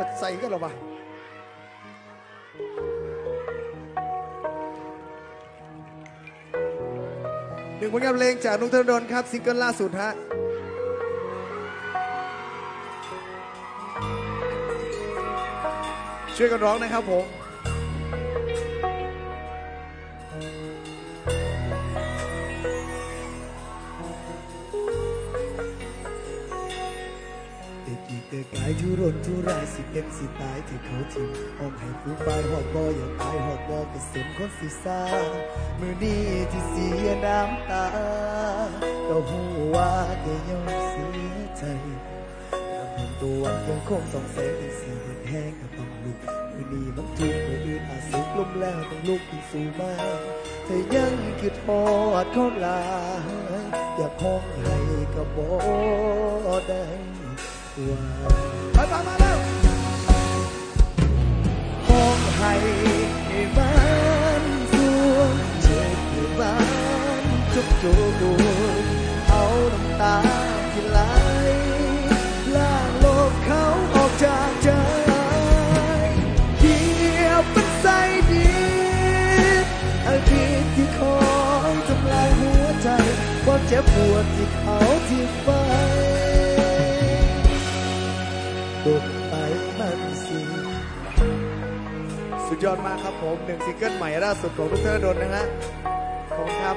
ก็ใส่กันหรอวะหนึ่งผลงานเพลงจากนุกธนดนครับ ซิงเกิลล่าสุดฮะช่วยกันร้องนะครับผม ทุรนทุรายสิเป็นสิตายที่เขาทิ้งอ้อมให้ฟูฟ้ายหอดบ่อยากตายหอดบ่ก็เสมคนสิสามือนี้ที่เสียน้ำตา ก็หูว่าแกยอมเสียใจยามเห็นตัววันยังคงส่องแสงเป็นสีเดือนแห้งก็ต้องลุกมือนี้มันทุกข์มืออื่นอาจสุกล้มแล้วต้องลุกขึ้นสู่มาเธอยังคือทอดเขาลาอยากห้องให้ก็บ่ได้ ว่ามมาแล้วห้องให้ให้บ้านสวงเจ็บให้บ้านจุกจุกเอาน้ำตาที่ไหลล้างโลกเขาออกจากใจเกียบเป็นใสดีอาทิตย์ที่คอยทำลายหัวใจความเจ็บปวดที่เขา ยอดมากครับผมหนึ่งซิงเกิลใหม่ล่าสุดของนุกธนดลนะฮะขอบคุณครับ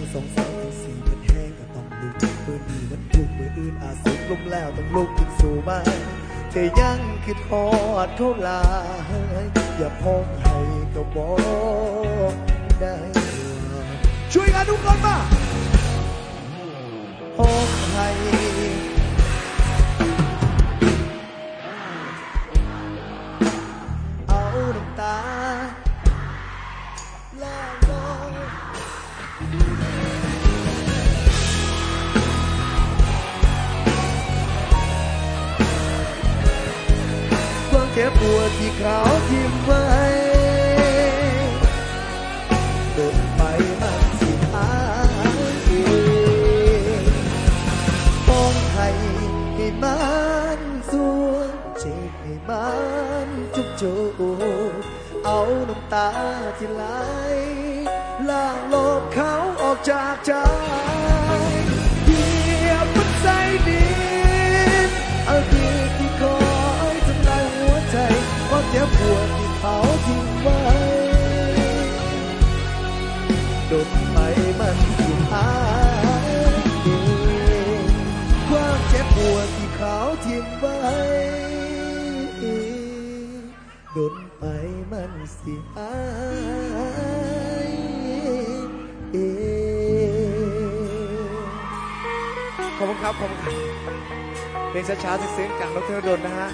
งคงสองสามถึงสี่มันแห้งก็ต้องลุกเมื่อนี้มันทุกข์เมื่ออื่นอาจสุดลมแล้วต้องลุกขึ้นสู่บ้านเธอยังคิดทอดเขาลาอย่าพ้องให้ก็บอกได้ว่าช่วยกันทุกคนมาห้องให้ เจ็บปวดที่เขาทิ้งไว้เดินไปมันสิหายเองต้องให้ให้มันสวงเจ็บให้มันจุกจุกเอาน้ำตาที่ไหลล้างโลกเขาออกจากใจ ที่เขาทิ้งไว้ดนไปมันสิหายเองขอบคุณครับขอบคุณครับเพลงช้าๆซึ้งๆจากนุกธนดลนะฮะ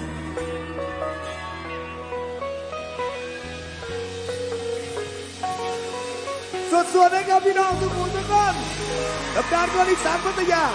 สวดๆนะครับพี่น้องทุกคนทุกคนกับการกวนอีสานพัทยา